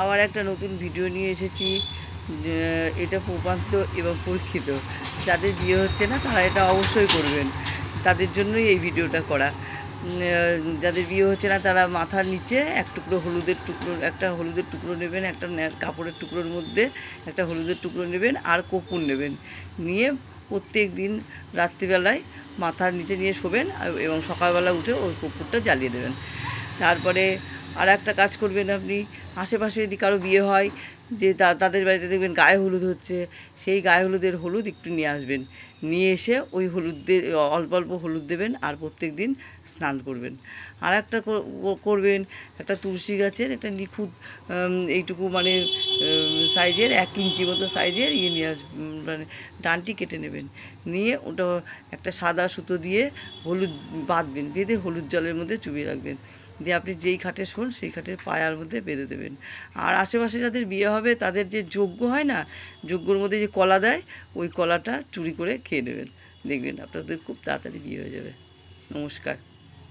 আবার একটা নতুন ভিডিও নিয়ে এসেছি এটা প্রমাণিত এবং পরীক্ষিত। যাদের বিয়ে হচ্ছে না, তারা এটা অবশ্যই করবেন। তাদের জন্যই এই ভিডিওটা করা। যাদের বিয়ে হচ্ছে না, তারা মাথার নিচে এক টুকরো হলুদের টুকরো, একটা হলুদের টুকরো নেবেন, একটা কাপড়ের টুকরোর মধ্যে একটা হলুদের টুকরো নেবেন আর কপুর নেবেন। নিয়ে প্রত্যেক দিন রাত্রিবেলায় মাথার নিচে নিয়ে শোবেন এবং সকালবেলা উঠে ওই কপুরটা জ্বালিয়ে দেবেন। তারপরে আর একটা কাজ করবেন আপনি আশেপাশে যদি কারও বিয়ে হয়, যে তাদের বাড়িতে দেখবেন গায়ে হলুদ হচ্ছে, সেই গায়ে হলুদের হলুদ একটু নিয়ে আসবেন। নিয়ে এসে ওই হলুদ দিয়ে অল্প অল্প হলুদ দেবেন আর প্রত্যেক দিন স্নান করবেন। আর একটা কর- করবেন, একটা তুলসী গাছের, একটা নিখুঁত এইটুকু মানে সাইজের, এক ইঞ্চি মতো সাইজের ইয়ে নিয়ে আস মানে ডানটি কেটে নেবেন। নিয়ে ওটা একটা সাদা সুতো দিয়ে হলুদ বাঁধবেন, বেঁধে হলুদ জলের মধ্যে চুবিয়ে রাখবেন। দিয়ে আপনি যেই খাটে শোন, সেই খাটের পায়ার মধ্যে বেঁধে দেবেন। আর আশেপাশে যাদের বিয়ে হবে, তাদের যে যজ্ঞ হয় না, যজ্ঞর মধ্যে যে কলা দেয়, ওই কলাটা চুরি করে খেয়ে নেবেন। দেখবেন আপনাদের খুব তাড়াতাড়ি বিয়ে হয়ে যাবে। নমস্কার।